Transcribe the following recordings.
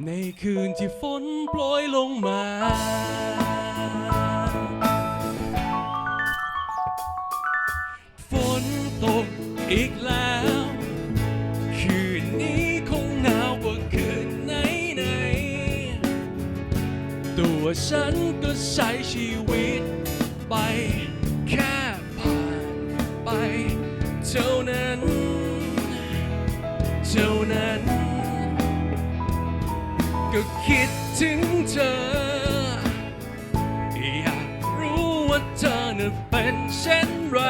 ในคืนที่ฝนโปรยลงมา ฝนตกอีกแล้ว คืนนี้คงหนาวกว่าคืนไหนไหนๆตัวฉันก็ใช้ชีวิตไป ก็คิดถึงเธอ อยากรู้ว่าเธอนั้นเป็นเช่นไร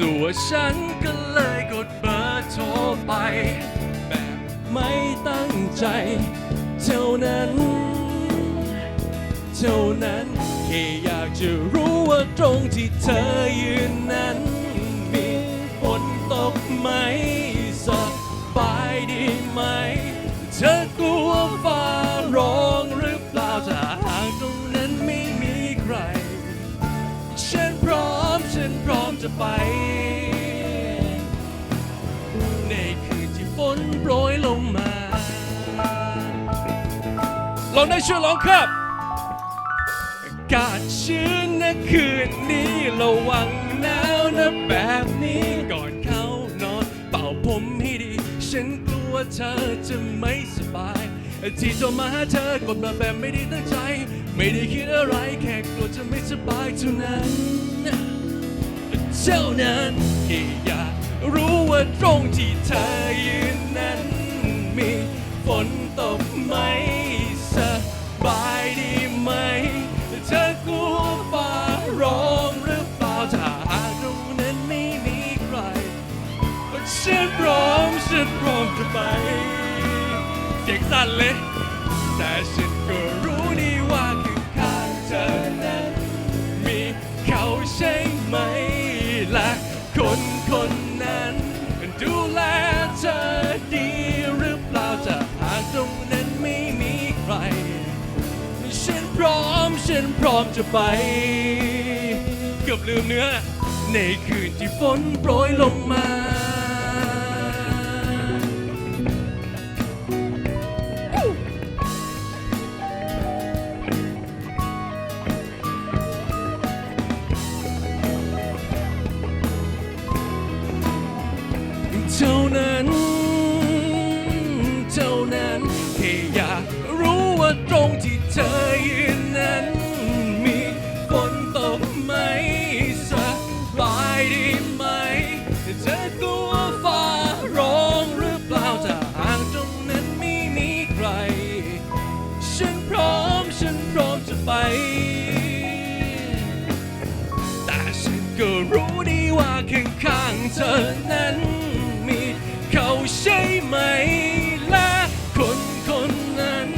ตัวฉันก็เลยกดเบอร์โทรไป แบบไม่ตั้งใจ เท่านั้น เท่านั้นแค่อยากจะรู้ว่าตรงที่เธอยืนนั้น มีฝนตกไหมสบายดีไหม ธอกลัวฟ้าร้องหรือเปล่าถ้าหากตรงนั้นไม่มีใคร ฉันพร้อมฉันพร้อมจะไป ในคืนที่ฝนโปรยลงมาลองได้ช่วยร้องครับอากาศชื้นนะคืนนี้ระวังหนาวนะแบบนี้ก่อนเข้านอน เป่าผมให้ดี ฉัน กลัวเธอจะไม่สบาย ที่โทรมาหาเธอกดมาแบบไม่ได้ตั้งใจ ไม่ได้คิดอะไรแค่กลัวจะไม่สบายเท่านั้นเท่านั้นแค่อยากรู้ว่าตรงที่เธอยืนนั้น มีฝนตกไหม สั่นเลย แต่ฉันก็รู้ดีว่าคือข้างเธอนั้นมีเขาใช่ไหมและคนคนนั้น ดูแลเธอดีหรือเปล่าจะหากตรงนั้นไม่มีใคร ฉันพร้อมฉันพร้อมจะไป เกือบลืมเนื้อ ในคืนที่ฝนโปรยลงมา ท่านั้น เท่านั้นแค่อยากรู้ว่าตรงที่เธอยืนนั้น มีฝนตกไหมสบายดีไหมเธอกลัวฟ้าร้องหรือเปล่าถ้าหากตรงนั้นไม่มีใคร ฉันพร้อมฉันพร้อมจะไป แต่ฉันก็รู้ดีว่าข้างๆเธอนั้น ใช่ไหม และคนคนนั้น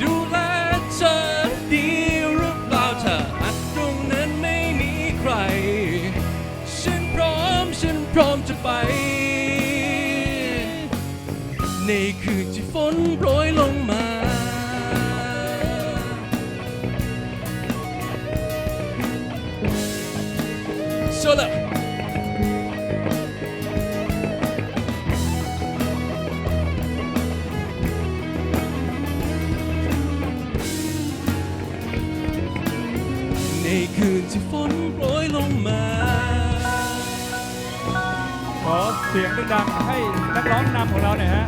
ดูแลเธอดีหรือเปล่าถ้าตรงนั้นไม่มีใคร ฉันพร้อมฉันพร้อมจะไป ในคืนที่ฝนโปรยลงมา Shut up. คืนที่ฝนโปรยลงมา ขอเสียงดังๆให้นักร้องนำของเราหน่อยฮะ